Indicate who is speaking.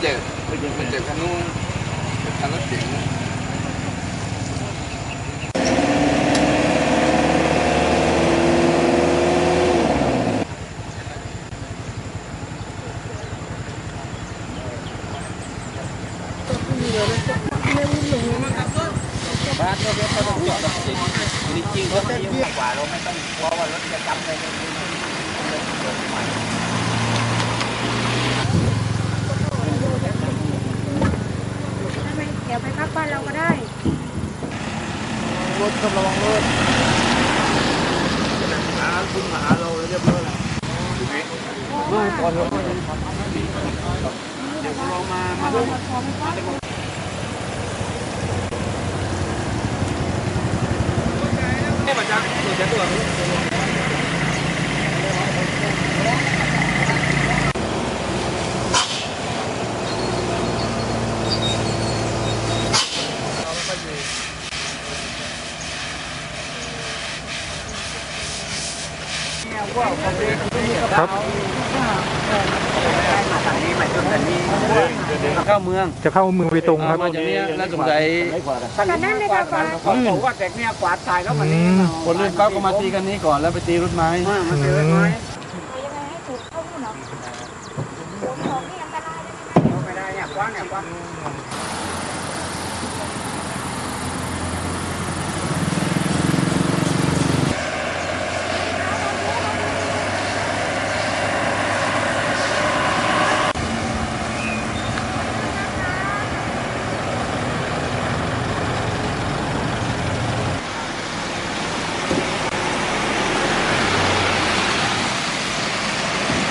Speaker 1: เจ็บไม่เจ็บไม่เจ็บคันนู้นคันรถเก๋งบ้านก็ไม่ต
Speaker 2: ้องจอดต้องจริริงรถเยอะกว่าเราไม่ต้องกลัวว่ารถจะจำอะไรไม่ได
Speaker 3: พักบ้านเราก็ได้รถกำลังรถหาคุณมาหาเราเรียบร้อยแล้วไม่ก่อนเราเดี๋ยวเรามามาดูให้มาจากตัวจะตัวนี้ ครับเข้าเมืองจะเข
Speaker 4: ้าเมืองไปตรง
Speaker 5: ครับ มาจากนี้แล้วสงสัยกั
Speaker 2: นนั่น
Speaker 3: เลยค่ะป้า
Speaker 2: เขาบอกว่าแต่เนี่ยกวาดถ่ายแล้วมันอืม
Speaker 4: คนรุ่นเขาก็มาตีก
Speaker 5: ันนี้ก่อนแล้วไปตีรถไม้มาตี
Speaker 2: รถไม้